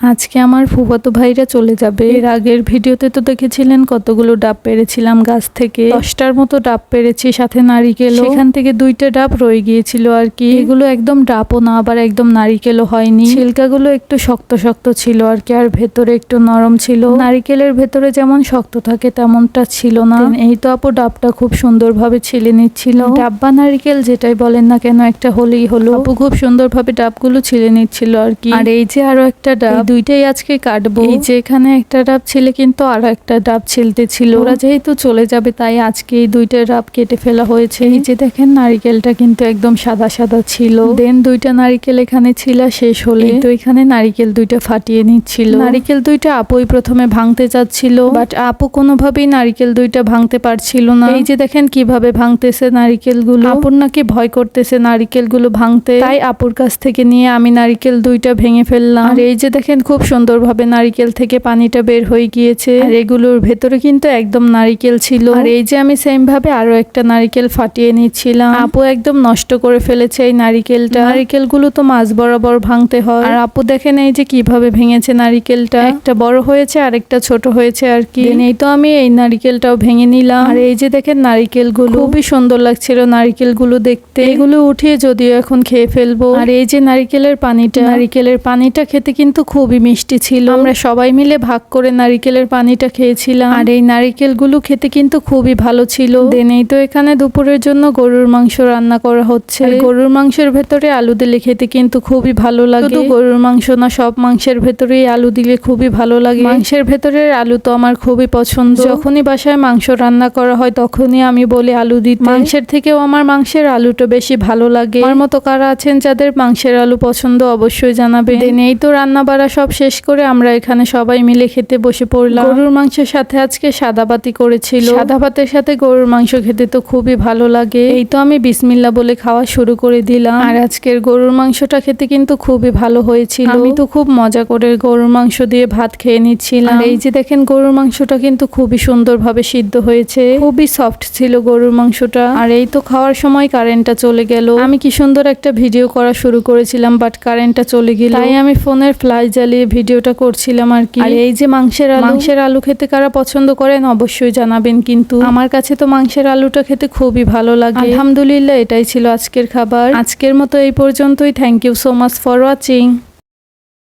আজকে আমার ফুফাতো ভাইরা চলে যাবে। এর আগের ভিডিওতে তো দেখেছিলেন কতগুলো ডাব পেরেছিলাম গাছ থেকে। দশটার মতো ডাব পেরেছি সাথে নারিকেল সেখান থেকে দুইটা ডাব রয়ে গিয়েছিল আর কি। এগুলো একদম ডাবও না আবার একদম নারিকেলও হয়নি। ছিলকাগুলো একটু শক্ত শক্ত ছিল আর কি আর ভেতরে একটু নরম ছিল। নারিকেলের ভেতরে যেমন শক্ত থাকে তেমনটা ছিল না। এই তো আপু ডাবটা খুব সুন্দরভাবে ছিলে নিচ্ছিল। ডাব বা নারিকেল যেটাই বলেন না কেন একটা হলেই হলো। আপু খুব সুন্দরভাবে ডাবগুলো ছিলে নিচ্ছিল আর কি। আর এই যে আরও একটা ডাব দুইটাই আজকে কাটবো। এই যে এখানে একটা ডাব ছিলে কিন্তু আরও একটা ডাব ছিলতে ছিল। ওরা যেহেতু চলে যাবে তাই আজকে এই দুইটা ডাব কেটে ফেলা হয়েছে। এই যে দেখেন নারিকেলটা কিন্তু একদম সাদা সাদা ছিল। দেন দুইটা নারিকেল এখানে ছিল শেষ হলে। তো এখানে নারিকেল দুইটা ফাটিয়ে নিচ্ছিল। নারিকেল দুইটা আপুই প্রথমে ভাঙতে চাচ্ছিল। বাট আপু কোনোভাবেই নারিকেল দুইটা ভাঙতে পারছিল না। এই যে দেখেন কীভাবে ভাঙতেছে নারিকেলগুলো আপুর নাকি ভয় করতেছে নারিকেলগুলো ভাঙতে। তাই আপুর কাছ থেকে নিয়ে আমি নারিকেল দুইটা ভেঙে ফেললাম। আর এই যে দেখেন খুব সুন্দরভাবে নারিকেল থেকে পানিটা বের হয়ে গিয়েছে। আর এগুলোর ভেতরে কিন্তু একদম নারিকেল ছিল। আর এই যে আমি সেম ভাবে আরও একটা নারিকেল ফাটিয়ে নিচ্ছিলাম। আপু একদম নষ্ট করে ফেলেছে এই নারিকেলটা। নারিকেলগুলো তো মাছ বরাবর ভাঙতে হয়। আর আপু দেখেন এই যে কীভাবে ভেঙেছে নারিকেলটা। একটা বড় হয়েছে আর একটা ছোট হয়েছে আর কি। এই তো আমি এই নারিকেলটাও ভেঙে নিলাম। আর এই যে দেখেন নারিকেলগুলো খুবই সুন্দর লাগছিল নারিকেলগুলো দেখতে। এগুলো উঠিয়ে যদিও এখন খেয়ে ফেলব। আর এই যে নারিকেলের পানিটা। নারিকেলের পানিটা খেতে কিন্তু খুবই মিষ্টি ছিল। আমরা সবাই মিলে ভাগ করে নারিকেলের পানিটা খেয়েছিলাম। আর এই নারিকেলগুলো খেতে কিন্তু খুবই ভালো ছিল। দেন এই তো এখানে দুপুরের জন্য গরুর মাংস রান্না করা হচ্ছে। গরুর মাংসের ভেতরে আলু দিলে খেতে কিন্তু খুবই ভালো লাগে। গরুর মাংস না সব মাংসের ভেতরেই আলু দিলে খুবই ভালো লাগে। মাংসের ভেতরের আলু তো আমার খুবই পছন্দ। যখনই বাসায় মাংস রান্না করা হয় তখনই আমি বলি আলু দিতে। মাংসের থেকেও আমার মাংসের আলুটা বেশি ভালো লাগে। আমার মতো কারা আছেন যাদের মাংসের আলু পছন্দ অবশ্যই জানাবে দেন এই তো রান্না বাড়া সব শেষ করে আমরা এখানে সবাই মিলে খেতে বসে পড়লাম। গরুর মাংসের সাথে আজকে সাদা বাতি করেছিল। সাদা ভাতের সাথে গরুর মাংস খেতে তো খুবই ভালো লাগে। এই তো আমি বিসমিল্লা বলে খাওয়া শুরু করে দিলাম। আর আজকের গরুর মাংসটা খেতে কিন্তু খুবই ভালো হয়েছিল। আমি তো খুব মজা করে গরুর মাংস দিয়ে ভাত খেয়ে নিচ্ছিলাম। এই যে দেখেন গরুর মাংসটা কিন্তু খুবই সুন্দরভাবে সিদ্ধ হয়েছে। খুবই সফট ছিল গরুর মাংসটা। আর এই তো খাওয়ার সময় কারেন্টটা চলে গেল। আমি কি সুন্দর একটা ভিডিও করা শুরু করেছিলাম বাট কারেন্টটা চলে গেল। তাই আমি ফোনের ফ্ল্যাশ জ্বালিয়ে ভিডিওটা করছিলাম আর কি। আর এই যে মাংসের আলু? মাংসের আলু খেতে কারা পছন্দ করেন অবশ্যই জানাবেন কিন্তু। আমার কাছে তো মাংসের আলুটা খেতে খুবই ভালো লাগে। আলহামদুলিল্লাহ এটাই ছিল আজকের খাবার। আজকের মতো এই পর্যন্তই। Thank you so much for watching